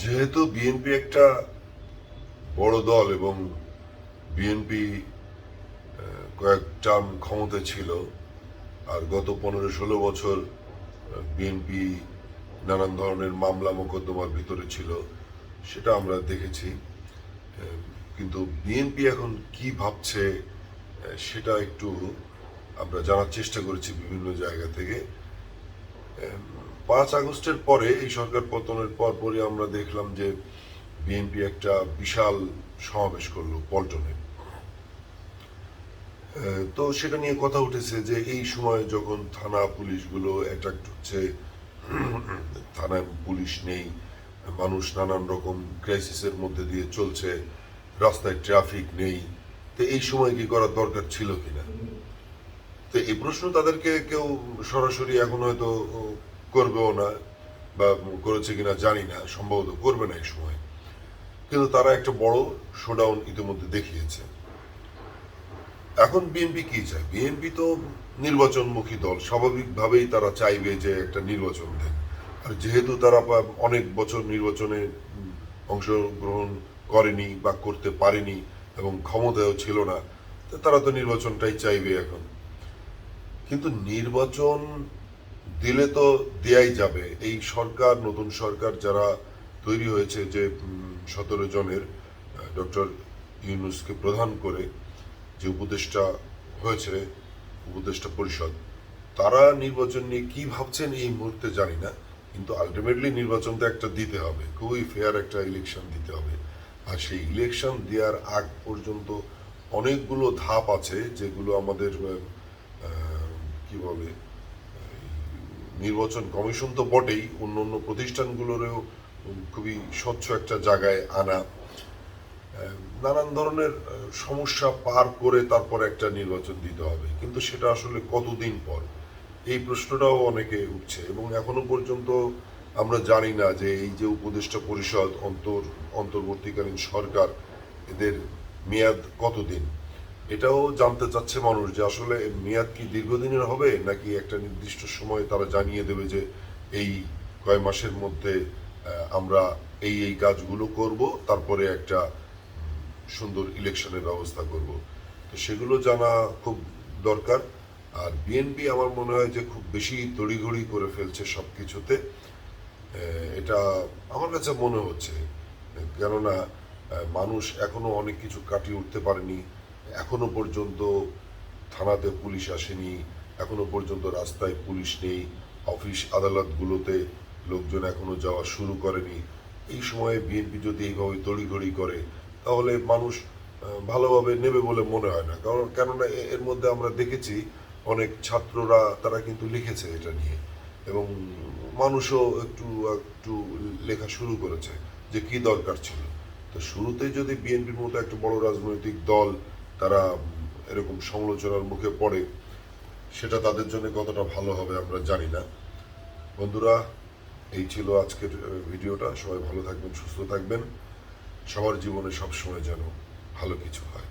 যেহেতু বিএনপি একটা বড় দল এবং বিএনপি কয়েক টার্ম ক্ষমতা ছিল, আর গত পনেরো ষোলো বছর বিএনপি নানান ধরনের মামলা মোকদ্দমার ভিতরে ছিল, সেটা আমরা দেখেছি। কিন্তু বিএনপি এখন কি ভাবছে সেটা একটু আমরা জানার চেষ্টা করেছি বিভিন্ন জায়গা থেকে। পাঁচ আগস্টের পরে এই সরকার পতনের পরপরই আমরা দেখলাম যে বিএনপি একটা বিশাল সমাবেশ করল পল্টনে। তো সেটা নিয়ে কথা উঠেছে যে এই সময় যখন থানা পুলিশগুলো অ্যাট্রাক্ট হচ্ছে থানায় পুলিশ নেই, মানুষ নানান রকম ক্রাইসিসের মধ্যে দিয়ে চলছে, রাস্তায় ট্রাফিক নেই, তো এই সময় কি করার দরকার ছিল কিনা? তো এই প্রশ্ন তাদেরকে কেউ সরাসরি এখন হয়তো করবেও না বা করেছে কিনা জানি না, সম্ভবত করবে না এই সময়। কিন্তু তারা একটা বড় শোডাউন ইতিমধ্যে দেখিয়েছে। এখন বিএনপি কি চায়? বিএনপি তো নির্বাচনমুখী দল, স্বাভাবিকভাবেই তারা চাইবে যে একটা নির্বাচন দেন। আর যেহেতু তারা অনেক বছর নির্বাচনে অংশগ্রহণ করেনি বা করতে পারেনি এবং ক্ষমতায়ও ছিল না তারা তো নির্বাচনটাই চাইবে এখন। কিন্তু নির্বাচন দিলে তো দেয়াই যাবে। এই সরকার, নতুন সরকার যারা তৈরি হয়েছে যে সতেরো জনের ডক্টর ইউনুসকে প্রধান করে যে উপদেষ্টা হয়েছে, উপদেষ্টা পরিষদ, তারা নির্বাচন নিয়ে কি ভাবছেন এই মুহূর্তে জানি না, কিন্তু আলটিমেটলি নির্বাচন তো একটা দিতে হবে। খুবই ফেয়ার একটা ইলেকশন দিতে হবে। আর সেই ইলেকশন দেওয়ার আগ পর্যন্ত অনেকগুলো ধাপ আছে যেগুলো আমাদের কি বলে নির্বাচন কমিশন তো বটেই, অন্য অন্য প্রতিষ্ঠানগুলোরও খুবই স্বচ্ছ একটা জায়গায় আনা। নানান ধরনের সমস্যা পার করে তারপর একটা নির্বাচন দিতে হবে। কিন্তু সেটা আসলে কতদিন পর? এই প্রশ্নটাও অনেকে উঠছে। এবং এখনও পর্যন্ত আমরা জানি না যে এই যে উপদেষ্টা পরিষদ, অন্তর, অন্তর্বর্তীকালীন সরকার, এদের মেয়াদ কতদিন? এটাও জানতে চাচ্ছে মানুষ যে আসলে মেয়াদ কি দীর্ঘদিনের হবে, নাকি একটা নির্দিষ্ট সময় তারা জানিয়ে দেবে যে এই কয় মাসের মধ্যে আমরা এই এই কাজগুলো করব, তারপরে একটা সুন্দর ইলেকশনের ব্যবস্থা করব। তো সেগুলো জানা খুব দরকার। আর বিএনপি আমার মনে হয় যে খুব বেশি তড়িঘড়ি করে ফেলছে সব কিছুতে এটা আমার কাছে মনে হচ্ছে। কেননা মানুষ এখনও অনেক কিছু কাটিয়ে উঠতে পারেনি। এখনও পর্যন্ত থানাতে পুলিশ আসেনি, এখনও পর্যন্ত রাস্তায় পুলিশ নেই, অফিস আদালতগুলোতে লোকজন এখনও যাওয়া শুরু করেনি। এই সময়ে বিএনপি যদি এইভাবে তড়িঘড়ি করে, তাহলে মানুষ ভালোভাবে নেবে বলে মনে হয় না। কারণ, কেননা এর মধ্যে আমরা দেখেছি অনেক ছাত্ররা, তারা কিন্তু লিখেছে এটা নিয়ে। এবং মানুষও একটু একটু লেখা শুরু করেছে যে কি দরকার ছিল। তো শুরুতেই যদি বিএনপির মতো একটা বড় রাজনৈতিক দল তারা এরকম সমালোচনার মুখে পড়ে, সেটা তাদের জন্য কতটা ভালো হবে আমরা জানি না। বন্ধুরা, এই ছিল আজকের ভিডিওটা। সবাই ভালো থাকবেন, সুস্থ থাকবেন। সবার জীবনে সবসময় যেন ভালো কিছু হয়।